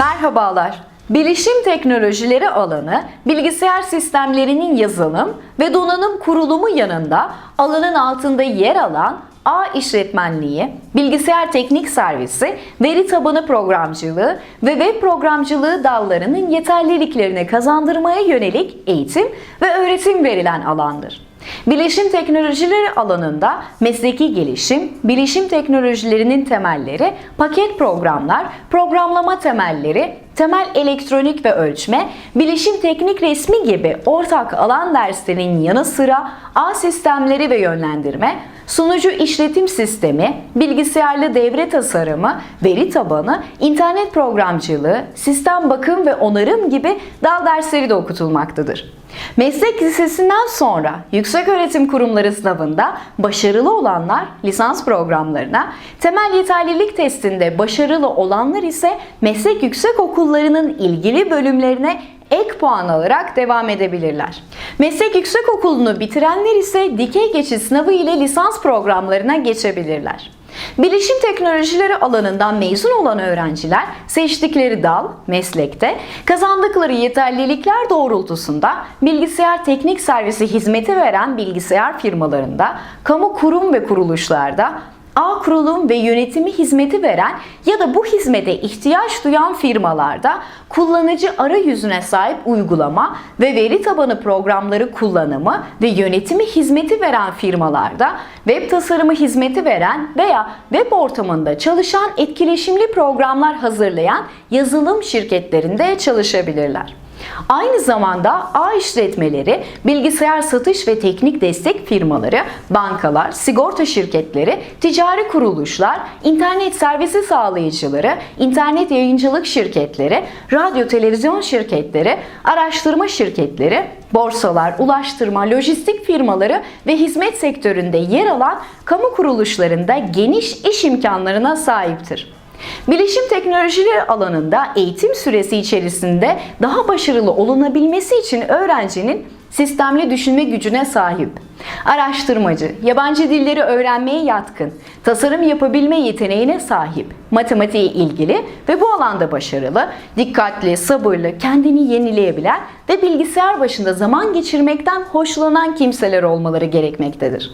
Merhabalar. Bilişim teknolojileri alanı, bilgisayar sistemlerinin yazılım ve donanım kurulumu yanında alanın altında yer alan A işletmenliği, bilgisayar teknik servisi, veri tabanı programcılığı ve web programcılığı dallarının yeterliliklerini kazandırmaya yönelik eğitim ve öğretim verilen alandır. Bilişim teknolojileri alanında mesleki gelişim, bilişim teknolojilerinin temelleri, paket programlar, programlama temelleri, temel elektronik ve ölçme, bilişim teknik resmi gibi ortak alan derslerinin yanı sıra ağ sistemleri ve yönlendirme, sunucu işletim sistemi, bilgisayarlı devre tasarımı, veri tabanı, internet programcılığı, sistem bakım ve onarım gibi dal dersleri de okutulmaktadır. Meslek lisesinden sonra yükseköğretim kurumları sınavında başarılı olanlar lisans programlarına, temel yeterlilik testinde başarılı olanlar ise meslek yüksek okullarının ilgili bölümlerine ek puan alarak devam edebilirler. Meslek yüksekokulunu bitirenler ise dikey geçiş sınavı ile lisans programlarına geçebilirler. Bilişim teknolojileri alanından mezun olan öğrenciler seçtikleri dal, meslekte kazandıkları yeterlilikler doğrultusunda bilgisayar teknik servisi hizmeti veren bilgisayar firmalarında, kamu kurum ve kuruluşlarda A kurulum ve yönetimi hizmeti veren ya da bu hizmete ihtiyaç duyan firmalarda kullanıcı arayüzüne sahip uygulama ve veri tabanı programları kullanımı ve yönetimi hizmeti veren firmalarda web tasarımı hizmeti veren veya web ortamında çalışan etkileşimli programlar hazırlayan yazılım şirketlerinde çalışabilirler. Aynı zamanda ağ işletmeleri, bilgisayar satış ve teknik destek firmaları, bankalar, sigorta şirketleri, ticari kuruluşlar, internet servisi sağlayıcıları, internet yayıncılık şirketleri, radyo televizyon şirketleri, araştırma şirketleri, borsalar, ulaştırma, lojistik firmaları ve hizmet sektöründe yer alan kamu kuruluşlarında geniş iş imkanlarına sahiptir. Bilişim teknolojileri alanında eğitim süresi içerisinde daha başarılı olunabilmesi için öğrencinin sistemli düşünme gücüne sahip, araştırmacı, yabancı dilleri öğrenmeye yatkın, tasarım yapabilme yeteneğine sahip, matematiğe ilgili ve bu alanda başarılı, dikkatli, sabırlı, kendini yenileyebilen ve bilgisayar başında zaman geçirmekten hoşlanan kimseler olmaları gerekmektedir.